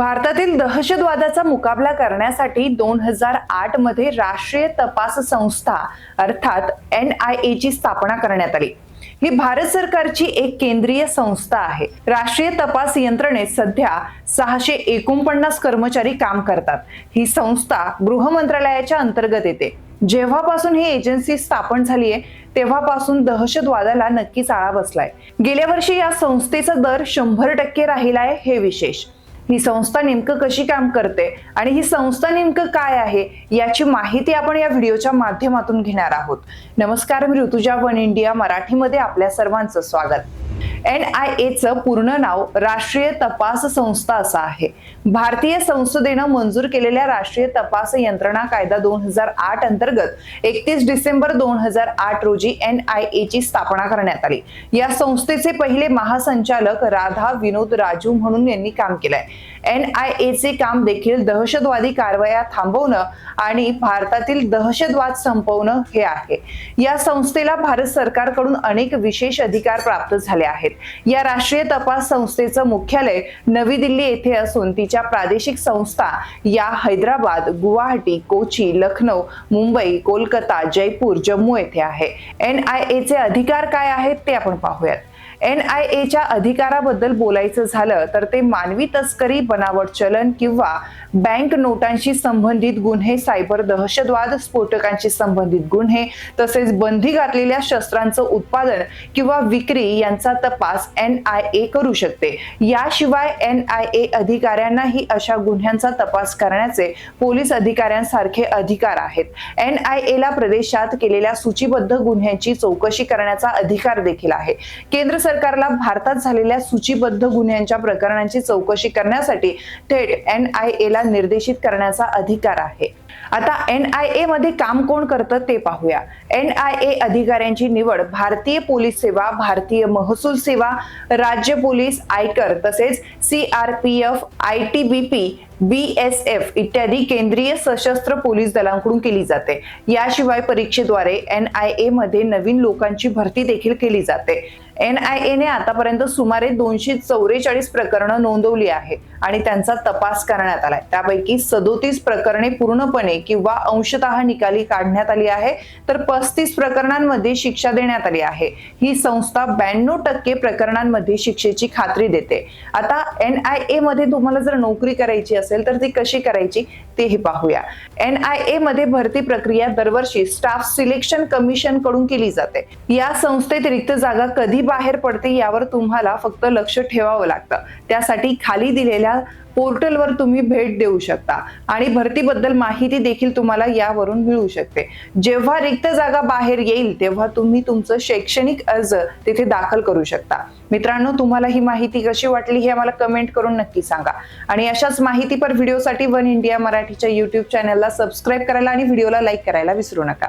भारतातील दहशतवादाचा मुकाबला करण्यासाठी दोन हजार आठमध्ये राष्ट्रीय तपास संस्था अर्थात एन आय ए ची स्थापना करण्यात आली. ही भारत सरकारची एक केंद्रीय संस्था आहे. राष्ट्रीय तपास यंत्रणेत सध्या सहाशे एकोणपन्नास कर्मचारी काम करतात. ही संस्था गृह मंत्रालयाच्या अंतर्गत येते. जेव्हापासून ही एजन्सी स्थापन झाली आहे तेव्हापासून दहशतवादाला नक्कीच आळा बसलाय. गेल्या वर्षी या संस्थेचा दर शंभर टक्के राहिलाय हे विशेष. ही संस्था नेमकं कशी काम करते आणि ही संस्था नेमकं काय आहे याची माहिती आपण या व्हिडिओच्या माध्यमातून घेणार आहोत. नमस्कार मी ऋतुजा वन इंडिया मराठीमध्ये आपल्या सर्वांचं स्वागत. एन आय एचं पूर्ण नाव राष्ट्रीय तपास संस्था असं आहे. भारतीय संसदेनं मंजूर केलेल्या राष्ट्रीय तपास यंत्रणा कायदा दोन हजार आठ अंतर्गत एकतीस डिसेंबर दोन हजार आठ रोजी एन आय ए ची स्थापना करण्यात आली. या संस्थेचे पहिले महासंचालक राधा विनोद राजू म्हणून यांनी काम केलंय. एन आय एचे काम देखील दहशतवादी कारवाया थांबवणं आणि भारतातील दहशतवाद संपवणं हे आहे. या संस्थेला भारत सरकारकडून अनेक विशेष अधिकार प्राप्त झाले आहेत. या राष्ट्रीय तपास संस्थेचं मुख्यालय नवी दिल्ली येथे असून तिच्या प्रादेशिक संस्था या हैदराबाद गुवाहाटी कोची लखनौ मुंबई कोलकाता जयपूर जम्मू येथे आहे. एन आय ए चे अधिकार काय आहेत ते आपण पाहूयात. एन आय एच्या अधिकाराबद्दल बोलायचं झालं तर ते मानवी तस्करी बनावट चलन किंवा बँक नोटांशी संबंधित गुन्हे सायबर दहशतवाद स्फोटकांशी संबंधित गुन्हे तसेच बंदी घातलेल्या शस्त्रांचं उत्पादन किंवा विक्री यांचा तपास एन आय ए करू शकते. याशिवाय एन आय ए अधिकाऱ्यांनाही अशा गुन्ह्यांचा तपास करण्याचे पोलीस अधिकाऱ्यांसारखे अधिकार आहेत. एन आय ए ला प्रदेशात केलेल्या सूचीबद्ध गुन्ह्यांची चौकशी करण्याचा अधिकार देखील आहे. केंद्र सरकारला भारतात झालेल्या सूचीबद्ध गुन्ह्यांच्या प्रकरणांची चौकशी करण्यासाठी थेट एन आय ए ला निर्देशित करण्याचा अधिकार आहे. आता एन आय ए मध्ये काम कोण करतं ते पाहूया. एन आय ए अधिकाऱ्यांची निवड भारतीय पोलीस सेवा भारतीय महसूल सेवा राज्य पोलीस आयकर तसेच C R P F I T B P B S F इत्यादी केंद्रीय सशस्त्र पोलीस दलांकडून केली जाते. याशिवाय परीक्षेद्वारे एन आय ए मध्ये नवीन लोकांची भरती देखील केली जाते. एन आय एने ने आतापर्यंत सुमारे दोनशे चौवेचाळीस प्रकरणं नोंदवली आहे आणि त्यांचा तपास करण्यात आलाय. त्यापैकी सदोतीस प्रकरणे पूर्णपणे किंवा अंशतः निकाली काढण्यात आली आहे. तर पस्तीस प्रकरणांमध्ये शिक्षा देण्यात आली आहे. ही संस्था ब्याण्णव टक्के प्रकरणांमध्ये शिक्षेची खात्री देते. आता एन आय ए मध्ये तुम्हाला जर नोकरी करायची असेल तर ती कशी करायची तेही पाहूया. एन आय ए मध्ये भरती प्रक्रिया दरवर्षी स्टाफ सिलेक्शन कमिशनकडून केली जाते. या संस्थेत रिक्त जागा कधी बाहेर पडते यावर तुम्हाला फक्त लक्ष ठेवावं लागतं. त्यासाठी खाली दिलेल्या पोर्टलवर तुम्ही भेट देऊ शकता. आणि भरतीबद्दल माहिती देखील तुम्हाला यावरून मिळू शकते. जेव्हा रिक्त जागा बाहेर येईल तेव्हा तुम्ही तुमचं शैक्षणिक अर्ज तिथे दाखल करू शकता. मित्रांनो तुम्हाला ही माहिती कशी वाटली हे आम्हाला कमेंट करून नक्की सांगा. आणि अशाच माहितीपर व्हिडिओसाठी वन इंडिया मराठीच्या युट्यूब चॅनलला सबस्क्राईब करायला आणि व्हिडिओला लाईक करायला विसरू नका.